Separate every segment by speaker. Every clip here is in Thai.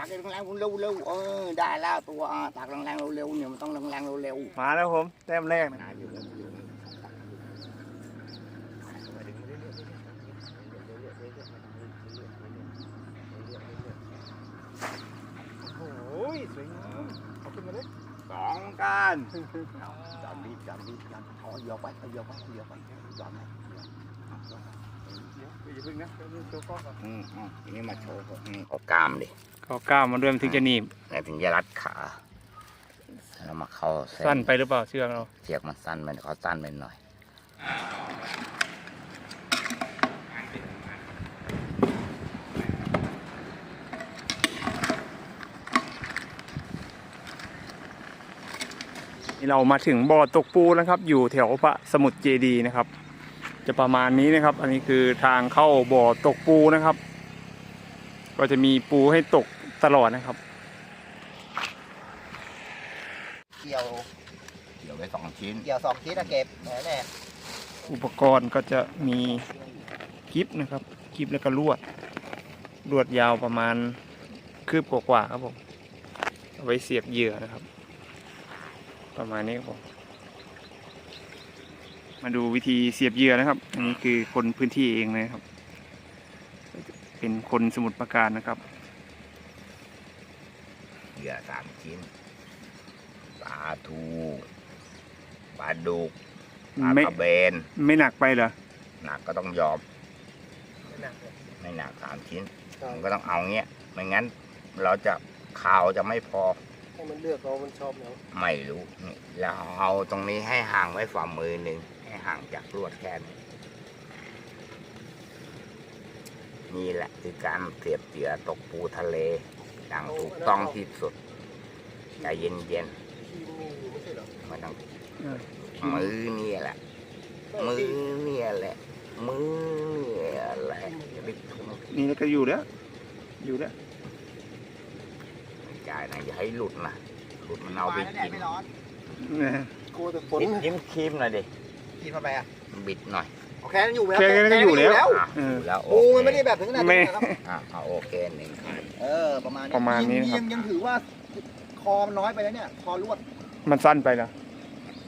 Speaker 1: ตักแรงๆเร็วๆเร็วๆเออได้แล้วตัวอะตักแรงๆเร็วๆเนี่ยมันต้องแรงๆเร็ว
Speaker 2: มาแล้วผมแต้มแรก
Speaker 1: ๆ
Speaker 2: นะ
Speaker 1: นะอยู่แล้วอยู่แล้ว
Speaker 2: โอ้ยสวยงามเอาขึ้นมาเลย
Speaker 1: สองกันจอมดีจอมดีจอมถอยยกไปถอยยกไปถอยยกไปยอมไหมยอมเอายกไป
Speaker 2: เดี๋ยว อย่าพึ่งนะเดี๋ยวดูตัวกล้องก่อน
Speaker 1: อืมอืมทีนี้มาโชว์ก่อนอืมเอากล้ามดิ
Speaker 2: เขาก้าวมาด้วยมันถึงจะหนีบ
Speaker 1: แล้วถึงจะรัดขาแล้วมาเข้าเส้
Speaker 2: สั้นไปหรือเปล่าเชือกเรา
Speaker 1: เสียกมันสั้นมันเขาสั้นไปหน่อย
Speaker 2: นี่เรามาถึงบ่อตกปูแล้วครับ อยู่แถวพระสมุทรเจดีย์นะครับ จะประมาณนี้นะครับ อันนี้คือทางเข้าบ่อตกปูนะครับ ก็จะมีปูให้ตกตลอดนะครับ
Speaker 3: เกี่ยว
Speaker 1: เดี๋ยวไปสองชิ้น
Speaker 3: เกี่ยวสองชิ้นนะเก็บแหน่แน่
Speaker 2: อุปกรณ์ก็จะมีกิฟนะครับกิฟแล้วก็ลวดลวดยาวประมาณคืบกว่าๆครับผมเอาไว้เสียบเหยื่อนะครับ ประมาณนี้ครับผม มาดูวิธีเสียบเหยื่อนะครับ อันนี้คือคนพื้นที่เองเลยครับ เป็นคนสมุทรปราการนะครับ
Speaker 1: เหยื่อสามชิ้นปลาทูปลาดุกปลา
Speaker 2: ไม่
Speaker 1: กระเบน
Speaker 2: ไม่หนักไปเหรอ
Speaker 1: หนักก็ต้องยอม
Speaker 3: ไม่หนักเลย
Speaker 1: ไม่หนักสามชิ้น
Speaker 3: ใช่
Speaker 1: มันก็ต้องเอาเงี้ยไม่งั้น เราจะข่าวจะไม่พอ
Speaker 3: ให้มันเลือกเรามันชอบแล้ว
Speaker 1: ไม่รู้นี่แล้วเอาตรงนี้ให้ห่างไว้ฝ่ามือหนึ่ง ให้ห่างจากลวดแค่นี้นี่แหละคือการเสียบเหยื่อตกปูทะเล อย่างถูกต้องที่สุดใจเย็น
Speaker 3: ทีมมีอยู่ไม่ใช่เหรอ
Speaker 1: ๆไม่ต้อง
Speaker 2: เออ
Speaker 1: มือเนี่ยแหละ มือเนี่ยแหละ มือเนี่ยแหละจะไปทุ่ม
Speaker 2: นี่แล้วก็อยู่แล้ว อยู่แล้ว
Speaker 1: ใจนะอย่าให้หลุดนะหลุดมันเอาไปกิน
Speaker 3: ไม่ร้อน
Speaker 2: นะ
Speaker 3: กลัวแต่ฝน
Speaker 1: ยิ้มยิ้มครีมหน่อยดิ
Speaker 3: กินทำไมอะ
Speaker 1: บิดหน่อย
Speaker 3: โอเคนั่นอยู่ไหม
Speaker 2: แค่นั้นก็อยู่แล้ว
Speaker 1: อะ
Speaker 2: เออ
Speaker 1: อยู่แล้วโอ
Speaker 3: ปู
Speaker 1: เค
Speaker 3: มันไม่ได้แบบถึงขนาด
Speaker 2: ไม่
Speaker 3: นี้นะครับ
Speaker 1: อะเอาโอเคหนึ่งอัน
Speaker 3: เออประมาณนี้
Speaker 2: ประมาณนี้นะครับ
Speaker 3: ยังยังถือว่าคอมันน้อยไปแล้วเนี่ยคอลวด
Speaker 2: มันสั้นไปเหรอ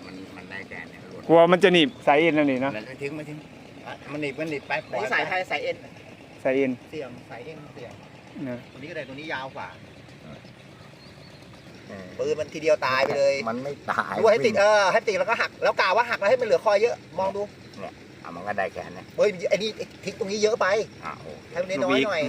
Speaker 1: มันมันได้แต่เนี่ยหลุด
Speaker 2: กลัวมันจะหนีบสายเอ็นนั่นนี่นะ
Speaker 1: มันไม่ทิ้งไม่ทิ้งอะมันหนีบมันหนีบไปป
Speaker 3: อัน
Speaker 1: ล่อย
Speaker 3: นี้สายไทยสายเอ็น
Speaker 2: สายเอ็น
Speaker 3: เสียงสายเอ็นเสียง
Speaker 2: นะ
Speaker 3: ตัวนี้ก็ได้ตัวนี้ยาวกว่า
Speaker 1: เออ
Speaker 3: ปืนมันทีเดียวตายไปเลย
Speaker 1: มันไม่ตาย
Speaker 3: ดูให้ติดเออให้ติดแล้วก็หักแล้วกาว่าหักแล้วให้มันเหลือคอยเยอะมองดู
Speaker 1: อะมันก็ได้แค่นี้
Speaker 3: เฮ้ยไอ้นี่ทิ้งตรงนี้เยอะไป
Speaker 1: อะโอ้
Speaker 3: ให้มันน้อยๆหน่อย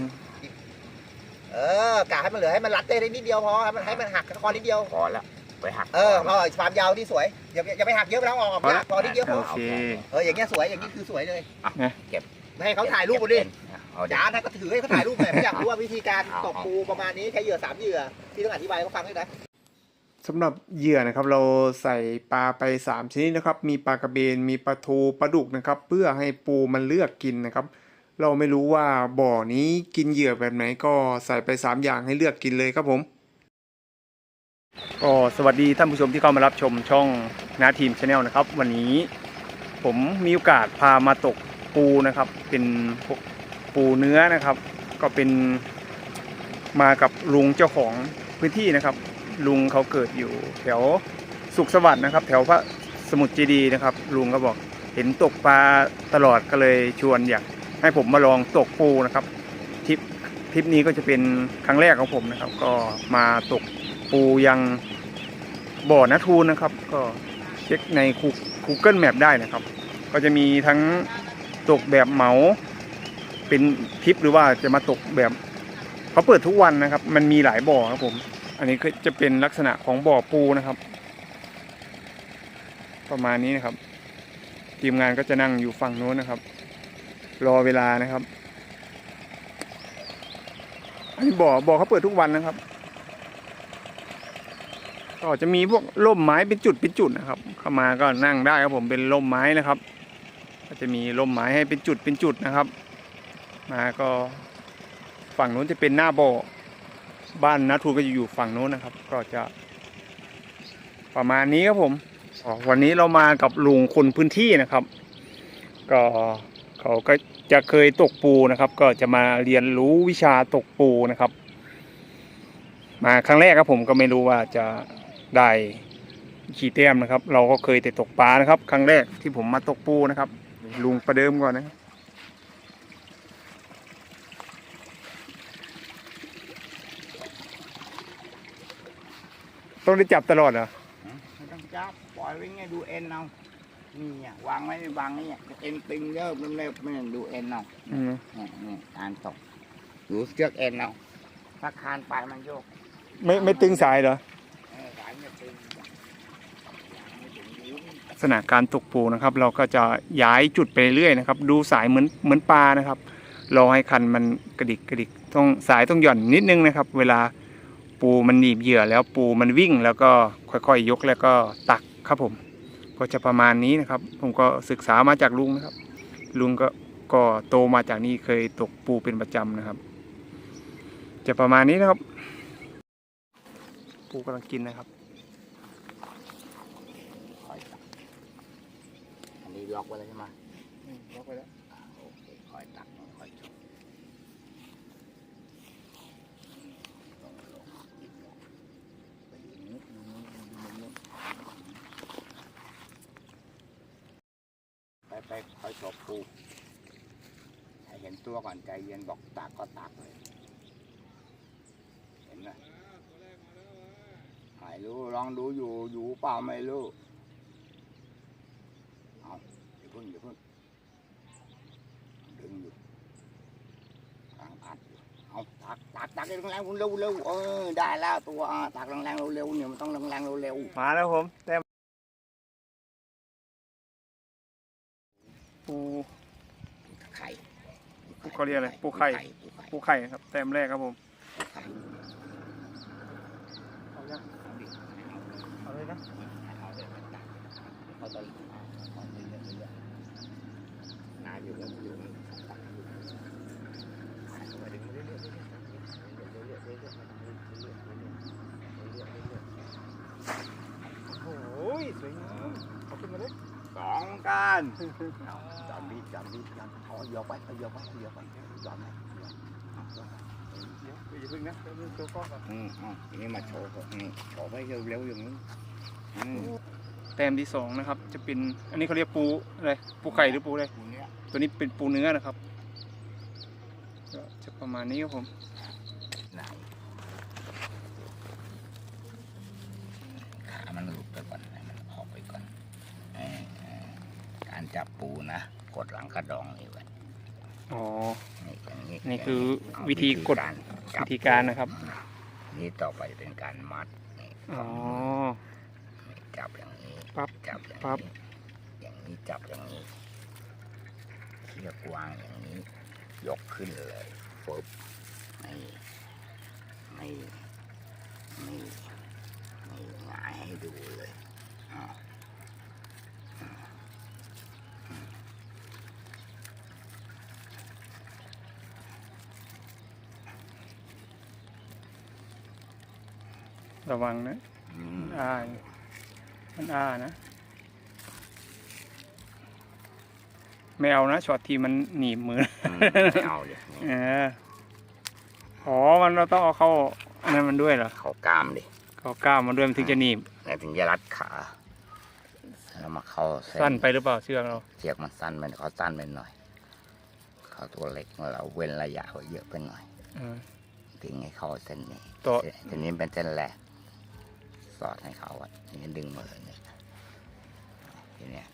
Speaker 3: เออกาให้มันเหลือให้มันรัดได้นิดเดียวพอให้มันให้มันหักคอนิดเดียว
Speaker 1: พอแล้วไปหัก
Speaker 3: เออเอาความยาวที่สวยอย่าอย่าไปหักเยอะไปแล้วออกยากพอนิดเดียวพอ
Speaker 2: โอเค
Speaker 3: เอออย่างเงี้ยสวยอย่างนี้คือสวยเลย
Speaker 2: นะ
Speaker 3: ไม่ให้เขาถ่ายรูปมาดิ
Speaker 1: เอาดิ
Speaker 3: จานนะก็ถือให้เขาถ่ายรูปหน่อยผมอยากรู้ว่าวิธีการตกปูประมาณนี้ใช้เหยื่อสามเหยื่อที่ต้องอธิบายให้เขาฟังด้วยนะ
Speaker 2: สำหรับเหยื่อนะครับเราใส่ปลาไป 3 ชนิดนะครับ มีปลากระเบนมีปลาทูปลาดุกนะครับ เพื่อให้ปูมันเลือกกินนะครับ เราไม่รู้ว่าบ่อนี้กินเหยื่อแบบไหนก็ใส่ไป 3 อย่างให้เลือกกินเลยครับผมก็สวัสดีท่านผู้ชมที่เข้ามารับชมช่องนาทีมชาแนลนะครับ วันนี้ผมมีโอกาสพามาตกปูนะครับ เป็นปูเนื้อนะครับ ก็เป็นมากับลุงเจ้าของพื้นที่นะครับ ลุงเขาเกิดอยู่ แถวสุขสวัสดิ์นะครับ แถวพระสมุทรเจดีย์นะครับ ลุงก็บอกเห็นตกปลาตลอดก็เลยชวนอยากให้ผมมาลองตกปูนะครับทริปทริปนี้ก็จะเป็นครั้งแรกของผมนะครับ ก็มาตกปูยังบ่อนาทูนนะครับ ก็เช็คใน Google Map ได้นะครับ ก็จะมีทั้งตกแบบเหมาเป็นทริปหรือว่าจะมาตกแบบเขาเปิดทุกวันนะครับ มันมีหลายบ่อครับผม อันนี้ก็จะเป็นลักษณะของบ่อปูนะครับ ประมาณนี้นะครับ ทีมงานก็จะนั่งอยู่ฝั่งโน้นนะครับ รอเวลานะครับ อันนี้บ่อบ่อเขาเปิดทุกวันนะครับ ก็จะมีพวกร่มไม้เป็นจุดเป็นจุดนะครับ เข้ามาก็นั่งได้ครับผมเป็นร่มไม้นะครับ ก็จะมีร่มไม้ให้เป็นจุดเป็นจุดนะครับ มาก็ฝั่งโน้นจะเป็นหน้าบ่อ บ้านนาทูก็จะอยู่ฝั่งโน้นนะครับ ก็จะ ประมาณนี้ครับผมวันนี้เรามากับลุงคนพื้นที่นะครับ ก็เขาก็จะเคยตกปูนะครับ ก็จะมาเรียนรู้วิชาตกปูนะครับ มาครั้งแรกครับผมก็ไม่รู้ว่าจะได้ขี่แต้มนะครับ เราก็เคยแต่ตกปลานะครับ ครั้งแรกที่ผมมาตกปูนะครับ ลุงประเดิมก่อนนะครับ ต้องได้จับตลอดเหรอ
Speaker 1: ไม่ต้องจับปล่อยไว้ไงดูเอ็นเอานี่อะวางไว้วางนี่อะเอ็นตึงเยอะมันเล็บมันดูเอ็นเอา
Speaker 2: อืม
Speaker 1: นี่นี่การตกดูเชือกเอ็นเอาถ้าคานไปมันโยก
Speaker 2: ไม่ไม่ตึงสายเหรอ
Speaker 1: เออสายมันตึง
Speaker 2: ลักษณะการตกปูนะครับ เราก็จะย้ายจุดไปเรื่อยนะครับ ดูสายเหมือนเหมือนปลานะครับรอให้คันมันกระดิกกระดิกต้องสายต้องหย่อนนิดนึงนะครับ เวลา ปูมันหนีบเหยื่อแล้วปูมันวิ่งแล้วก็ค่อยๆยกแล้วก็ตักครับผม ก็จะประมาณนี้นะครับ ผมก็ศึกษามาจากลุงนะครับ ลุงก็ก็โตมาจากนี่เคยตกปูเป็นประจำนะครับ จะประมาณนี้นะครับ ปูกำลังกินนะครับ
Speaker 1: คอยตักอันนี้ล็อกไว้แล้วใช่ไหม
Speaker 2: ล็อกไปแล้ว
Speaker 1: อ่าโอเคคอยตักคอยชมไปอย่างนี้อย่างนี้อย่างนี้ไป ไปคอยชมปูให้เห็นตัวก่อนใจเย็นบอกตักก็ตักเลย เห็นไหมหายรู้ลองดูอยู่อยู่เปล่าไม่รู้เอาอย่าพิ่งอย่าพิ่งดึงอยู่กลางอัดอยู่เอาตักตักตักแรงๆเร็วเร็วเออได้แล้วตัวตักแรงๆเร็วๆเนี่ยมันต้องแรงๆเร็วเร็ว
Speaker 2: มาแล้วผมแต้มปู
Speaker 1: ๆไข่
Speaker 2: เขาเรียกอะไรปูไข่
Speaker 1: ปูไข่
Speaker 2: ครับแต้มแรกครับผมเอา
Speaker 1: เอาดิ
Speaker 2: เอาเลยนะ
Speaker 1: เอาเลยนตักเขาจะเอาเอาเรื่อยๆเรื่อยๆนาอยู่แล้วอยู่ เล
Speaker 2: ย
Speaker 1: สองกันจอมดีจอมดีจอมเอาเหยกไว้เอาเหยกไว้เอาเหยกไว้ยอมไหมเอายอมไว้
Speaker 2: เดี๋ยวอย่าพึ่งนะเดี๋ยวโชว์กล้องก่อน
Speaker 1: อืมอืมทีนี้มาโชว์ก่อนนี่โชว์ไว้เร็วๆอย่างนี้อื
Speaker 2: แต้มที่สองนะครับ จะเป็น อันนี้เขาเรียกปูอะไรปูไข่หรือปูอะไรตัวนี้เป็นปูเนื้อนะครับก็จะประมาณนี้ครับผม
Speaker 1: ไหนขามันหลุดไปก่อนให้มันออกไปก่อนเออเออการจับปูนะ กดหลังกระดองนี่ไว้
Speaker 2: อ๋อ
Speaker 1: นี่อย่างนี้
Speaker 2: นี่คือ
Speaker 1: เา
Speaker 2: วิธีกดา
Speaker 1: รจั
Speaker 2: วิธีการนะครับ
Speaker 1: นี่ต่อไปเป็นการมัดนี่
Speaker 2: อ๋อ
Speaker 1: จับอย่างนี้
Speaker 2: ปั๊บ
Speaker 1: จับอย่าง
Speaker 2: ปั๊บ
Speaker 1: นี้อย่างนี้จับอย่างนี้เชือกวางอย่างนี้ ยกขึ้นเลยปุ๊บไม่ไม่ไม่ไม่หงายให้ดูเลยอ่าอ่
Speaker 2: ระวังนะ
Speaker 1: อืม
Speaker 2: อ่ามันอ่านะ ไม่เอานะช็อตที่มันหนีบมือ
Speaker 1: อืมไม่เอาเลย
Speaker 2: เอออ๋อ มันเราต้องเอาเข้าอันนั้นมันด้วยเหรอ
Speaker 1: เขากล้ามดิ
Speaker 2: เขาก้าวมันด้วยมันถึงจะหนีบ
Speaker 1: แล้วถึงจะรัดขาแล้วมาเข้าเส้
Speaker 2: สั้นไปหรือเปล่าเชือกเรา
Speaker 1: เชือกมันสั้นไปเขาสั้นไปหน่อย เขาตัวเล็กเราเว้นระยะไว้เยอะไปหน่อย
Speaker 2: เออ
Speaker 1: ถึงให้เข้าเส้นนี้
Speaker 2: ตัว
Speaker 1: ทีนี้เป็นเส้นแรกส อดให้เขาอะทีนี้ดึงมือเนี่ยทีเนี้ย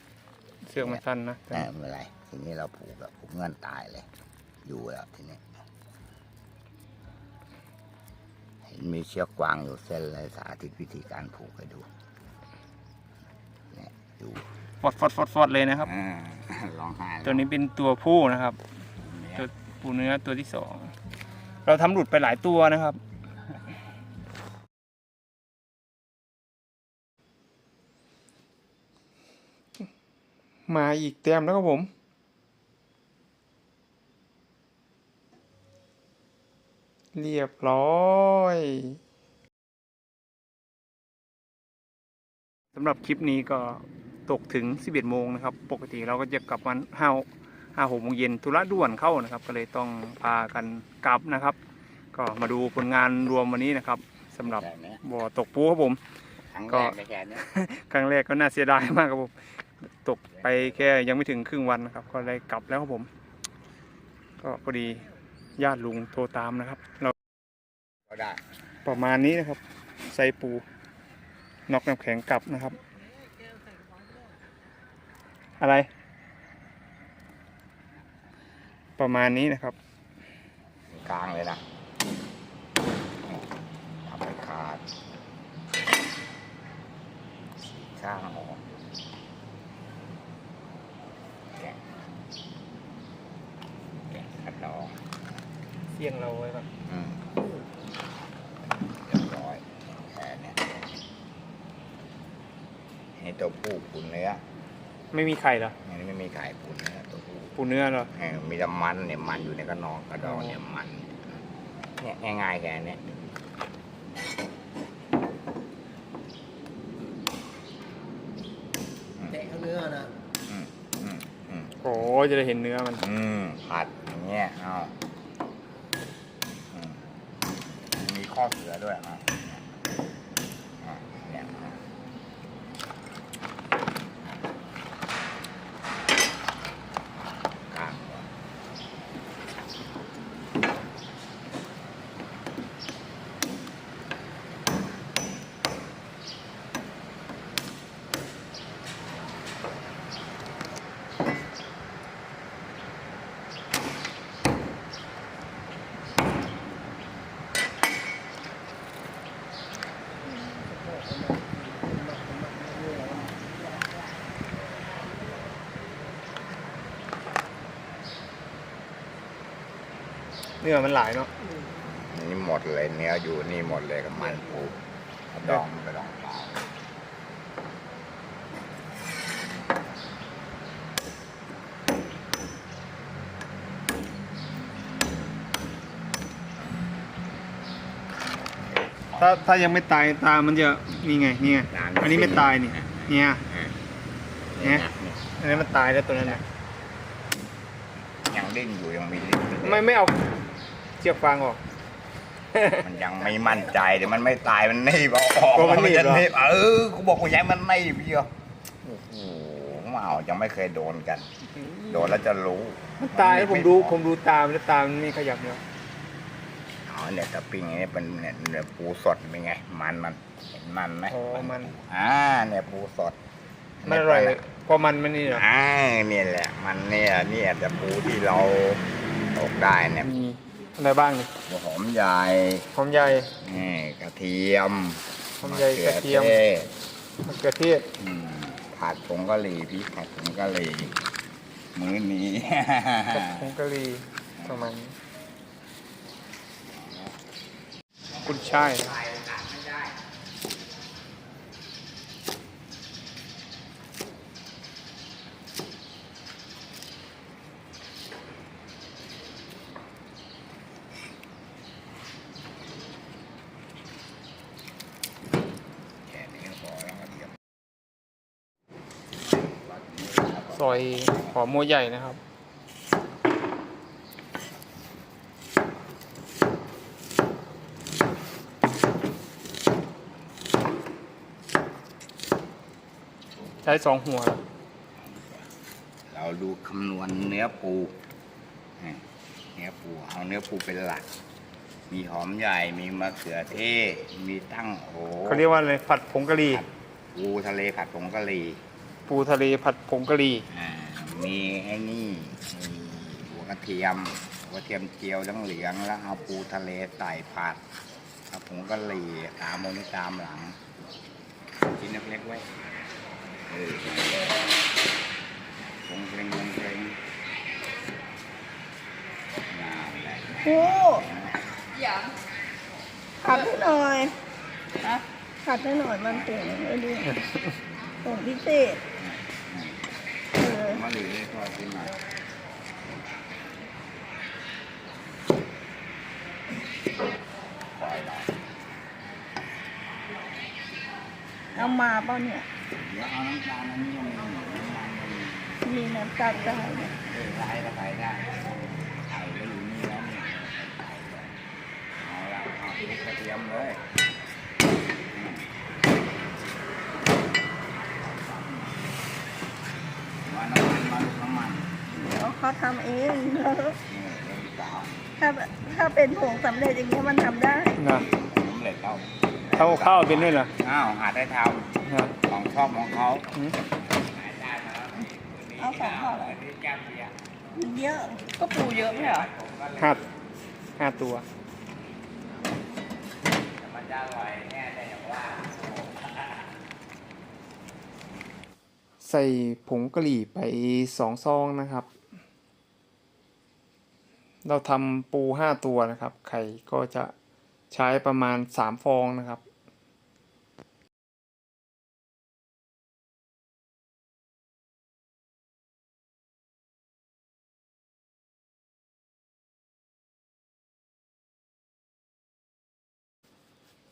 Speaker 2: เชือกมันสั้นนะ
Speaker 1: เออไม่เป็นไรทีนี้เราผูกแบบผูกเงื่อนตายเลย อยู่แล้วทีนี้เห็นมีเชือกกวางอยู่เส้นเลยสาธิตวิธีการผูกให้ดูเนี่ยดู
Speaker 2: ฟอดฟอดฟอดฟอดเลยนะครับ
Speaker 1: อ่าร้องไห้
Speaker 2: ตัวนี้เป็นตัวผู้นะครับ
Speaker 1: เนี่ย
Speaker 2: ปูเนื้อตัวที่สองเราทำหลุดไปหลายตัวนะครับ มาอีกแต้มแล้วครับผม เรียบร้อยสำหรับคลิปนี้ก็ตกถึง 11 โมงนะครับ ปกติเราก็จะกลับวันห้าห้าหกโมงเย็นธุระด่วนเข้านะครับ ก็เลยต้องพากันกลับนะครับ ก็มาดูผลงานรวมวันนี้นะครับสำหรับ
Speaker 1: แค่เนี้ย
Speaker 2: บ่อตกปูครับผม
Speaker 1: ครั้ง
Speaker 2: ก็
Speaker 1: แรกได้แค่เนี้ย
Speaker 2: ครั้งแรกก็น่าเสียดายมากครับผม ตกไปแค่ยังไม่ถึงครึ่งวันนะครับ ก็เลยกลับแล้วครับผม ก็พอดีญาติลุงโทรตามนะครับ เรา
Speaker 1: ได้
Speaker 2: ประมาณนี้นะครับใส่ปูนอกน้ำแข็งกลับนะครับ อะไร ประมาณนี้นะครับ
Speaker 1: กลางเลยนะทำไปขาดสีข้างออกะแกะขัดดอง
Speaker 2: เสี่ยงเราไว้ครับ
Speaker 1: อืมเรียบร้อยแค่เนี้ยให้ตัวผู้ปูเนื้อ
Speaker 2: ไม่มีไข่เหรอ
Speaker 1: อันนี้ไม่มีไข่ปูเนื้อตัวผู้
Speaker 2: ปูเนื้อเหรอ
Speaker 1: เออมีแต่มันเนี่ยมันอยู่ในกระนองกระดองเนี่ยมันเนี่ยง่ายๆแค่เนี้ย
Speaker 3: เตะข้างเนื้อนะ
Speaker 1: อืมอืมอืม
Speaker 2: โอ้จะได้เห็นเนื้อมัน
Speaker 1: อืมผัดอย่างเงี้ยเอาอืมมี ข้อเสือด้วยเอาเนี่ยอะเนี่ยเอากลางก่อน
Speaker 2: เนื้อมันหลายเนาะ
Speaker 1: นี่หมดเลยเนื้ออยู่นี่หมดเลยกับมันปูกระดองกระดองเปล่า
Speaker 2: ถ้าถ้ายังไม่ตายตามันจะนี่ไงนี่ไงอันนี้ไม่ตายนี่เนี่ย
Speaker 1: เนี่ย
Speaker 2: อันนี้มันตายแล้วตัวนั้นนะ
Speaker 1: ยังดิ้นอยู่ยังมีดิ้นอยู่
Speaker 2: ไม่ไม่เอา เชือกฟางออก
Speaker 1: มันยังไม่มั่นใจเดี๋ยวมันไม่ตายมันหนีบเอาออก
Speaker 2: กลัวมันหนีบ
Speaker 1: จะ
Speaker 2: เหรอ
Speaker 1: หนีบเออกูบอกว่าอย้ายมันหนีบพี่เหรอโอ้โหมาเอายังไม่เคยโดนกัน โดนแล้วจะรู้
Speaker 2: มันตายแล้วผมดูผมดูตามแล้วตามนไม่ขยับเนี่ย
Speaker 1: อ๋อเนี่ยตะปิ้งนี่เป็นเนี่ยเนื้อปูสดเป็นไง มันมันเห็นมันไหม
Speaker 2: อ๋อมัน
Speaker 1: อ่าเนี่ยปูสด
Speaker 2: มันอร่อยเพราะมันมันนี่เหรอ
Speaker 1: อ่าเนี่ยแหละ มันเนี่ยเนี่ยแต่ปูที่เราตกได้เนี่ย
Speaker 2: มี อะไรบ้างนี่
Speaker 1: หัวหอมใหญ่
Speaker 2: หอมใหญ่
Speaker 1: นี่กระเทียม
Speaker 2: หอมใหญ่กระเทียม
Speaker 1: ขือทศ
Speaker 2: มะเขือเทศ
Speaker 1: อืมผัดผงกะหรี่พริกผัดผงกะหรี่มื้อนี้
Speaker 2: กับผงกะหรี่ประมาณนี้กุนช่าย
Speaker 1: แค่นี้ก็พอแล้วกระเทียม
Speaker 2: ซอยหอมหัวใหญ่นะครับ ใช้สองหัวเหรอ
Speaker 1: เราดูคำนวณเนื้อปูนี่เนื้อปู เอาเนื้อปูเป็นหลัก มีหอมใหญ่ มีมะเขือเทศ มีตั้งโห
Speaker 2: เขาเรียกว่าอะไรผัดผงกะหรี่
Speaker 1: ปูทะเลผัดผงกะหรี่
Speaker 2: ปูทะเลผัดผงกะหรี่
Speaker 1: อ่ามีไอ้นี่มีหัวกระเทียมหัวกระเทียมเจียวเหลืองๆแล้วเอาปูทะเลใส่ผัดเอาผงกะหรี่ตามโมนี่ตามหลังชิ้นเล็กๆไว้เออลงเพลงลงเพลงงามแหละ
Speaker 4: ครูขัดให้หน่อยขัดให้หน่อยมันเปลี่ยนไม่ดีส่งพิเศษเออ
Speaker 1: มะหรี่ไปหน่อย
Speaker 4: เอามาเปล่าเนี่ย
Speaker 1: เดี๋ยวเอาน้ำตาลอันนี้ลงน้ำตาลลง
Speaker 4: มีน้ำตาลได้เนี่ย
Speaker 1: เออได้ก็ไปได้ไข่ก็อยู่นี่แล้วเนี่ยเอาละเอาทุกกระเทียมเลย
Speaker 4: เขาทำเองแล้ว
Speaker 1: นี่เรื่องสาว
Speaker 4: ถ้าถ้าเป็นผงสำเร็จอย่างเงี้ยมันทำได้
Speaker 2: นะ
Speaker 1: สำเร็จแล้ว
Speaker 2: เท่าข้าวเป็นด้วยนะ
Speaker 1: อ้าวหาได้ท
Speaker 2: นะำ
Speaker 1: ของชอบของเขา
Speaker 2: อืม
Speaker 4: เอาของเขาเหรอ
Speaker 1: นี่แก้มเบียร์
Speaker 4: มันเยอะ
Speaker 5: ก็ปูเยอะไม่ใช่เหรอ
Speaker 2: ห้าห้าตัว
Speaker 1: มันจะอร่อยแน่แต่อย่างว่า
Speaker 2: ใส่ผงกะหรี่ไปสองซองนะครับ เราทำปูห้าตัวนะครับ ไข่ก็จะใช้ประมาณสามฟองนะครับ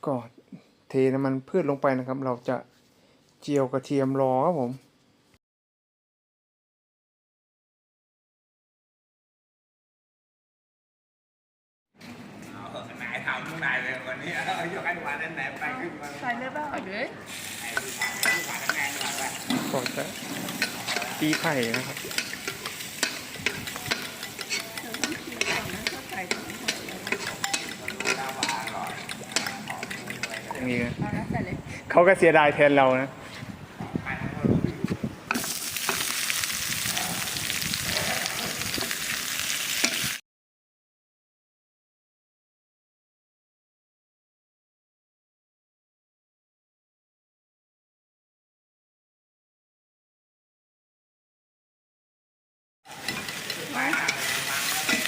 Speaker 2: ก็เทน้ำมันพืชลงไปนะครับ เราจะเจียวกระเทียมรอครับผม
Speaker 1: เอาไหนทำไหนเลยวันนี้เอายกให้หวานไหนไปขึ้นมา
Speaker 4: ใส่ได้บ้าง
Speaker 5: เอาเลย
Speaker 1: หวานแน่นอนไป
Speaker 2: ก่อนจะ ตีไข่นะครับ
Speaker 4: ใส่ถุงห่อเลย
Speaker 2: อย่างนี้นะ
Speaker 5: เอานะใส่เลย
Speaker 2: เขาก็เสียดายแทนเรานะ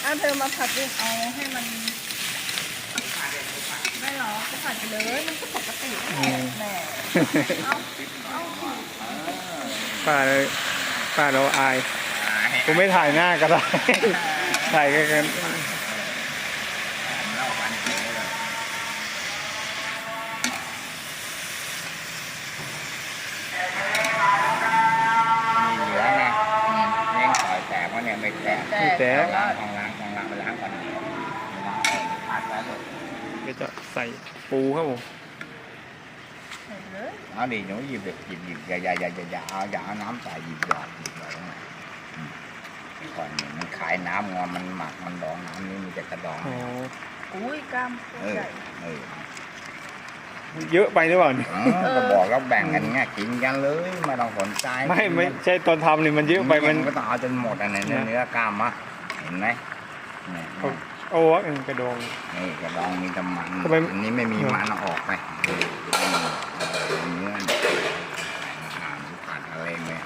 Speaker 4: เอาเธอมาผัดดิ
Speaker 5: เอาให้มันไม่หรอกก็ผัดไปเลยมันก็ปกติ
Speaker 2: อืม
Speaker 5: แหม
Speaker 2: ป้าเลย ป้าเราอายผมไม่ถ่ายหน้าก็ได้ ถ่ายกันกัน
Speaker 1: เล่าปันเก๋เลยมีเหลือไงเลี้ยงต่อยแตกวะเนี่ยไม่แตก
Speaker 5: แต่
Speaker 1: ล้างของล้างของล้างไปล้างก่อนล้างออกพัดแล้วเลย
Speaker 2: ก็จะใส่ปูครับผม
Speaker 5: ใส่เลย
Speaker 1: เอาดิหนูหยิบเด็กหยิบหยิบอย่าอย่าอย่าอย่าอย่าเอาอย่าเอาน้ำใส่หยิบหยอดหยิบหยอดลงมาอืม ก่อนเนี่ยมันขายน้ำงอนมันหมักมันดองน้ำนี่มีแต่กระดอง
Speaker 2: อ๋อ
Speaker 5: อุ้ยกล้าม
Speaker 1: เออ
Speaker 5: ใหญ่
Speaker 1: เออ
Speaker 2: เยอะไปหรือเปล่าเนี่ย
Speaker 1: เออ ก็บอกแล้วแบ่งกันไงกินกันเลยไม่ต้องสนใจ
Speaker 2: ไม่ไม่ใช่ตอนทำนี่มันเยอะไปมัน
Speaker 1: ก็ต้องเอาจนหมดอันนี้
Speaker 2: นะ
Speaker 1: เนื้อกล้ามอะเห็นไหมเนี่ย
Speaker 2: โอ้วกระดอง
Speaker 1: นี่กระดองมีแต่มัน
Speaker 2: ทำไม
Speaker 1: อันนี้ไม่มี
Speaker 2: เออ
Speaker 1: มันเอาออกไปเออเนื้อเนี่ยอาหารผ่านอะไรเนี่ย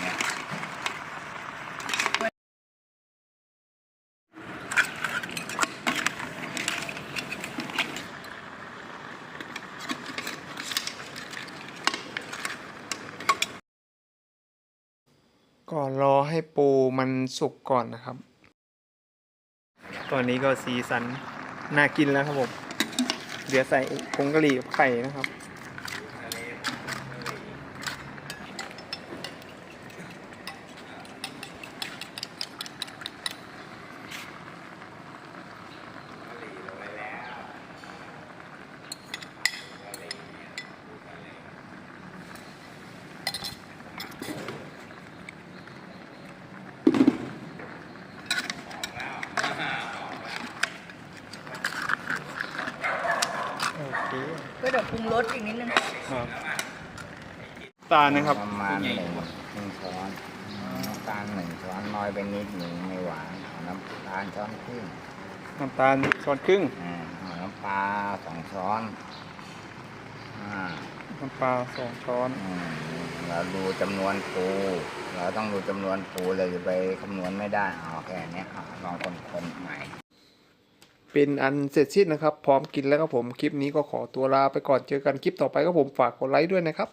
Speaker 1: เนี่ย
Speaker 2: ก็รอให้ปูมันสุกก่อนนะครับ ตอนนี้ก็สีสันน่ากินแล้วครับผม เดี๋ยวใส่ผงกะหรี่ไข่นะครับ โอเค
Speaker 5: ก็เดี๋ยวปรุงรสอีกนิดนึง
Speaker 2: ครับตาลนะครับ
Speaker 1: ประมาณหนึ่งหนึ่งช้อนน้ำตาลหนึ่งช้อนน้อยไปนิดหนึ่งไม่หวานเอาน้ำตาลช้อนครึ่ง
Speaker 2: น้ำตาลช้อนครึ่ง
Speaker 1: อ่าเอาน้ำปลาสองช้อนอ่า
Speaker 2: น้ำปลาสองช้อน
Speaker 1: อืมเราดูจำนวนปูเราต้องดูจำนวนปูเลยจะไปคำนวณไม่ได้เอาแค่เนี้ยเอาลองคนๆใหม่
Speaker 2: เป็นอันเสร็จสิ้นนะครับ พร้อมกินแล้วครับผมคลิปนี้ก็ขอตัวลาไปก่อนเจอกันคลิปต่อไปครับผมฝากกดไลค์ด้วยนะครับ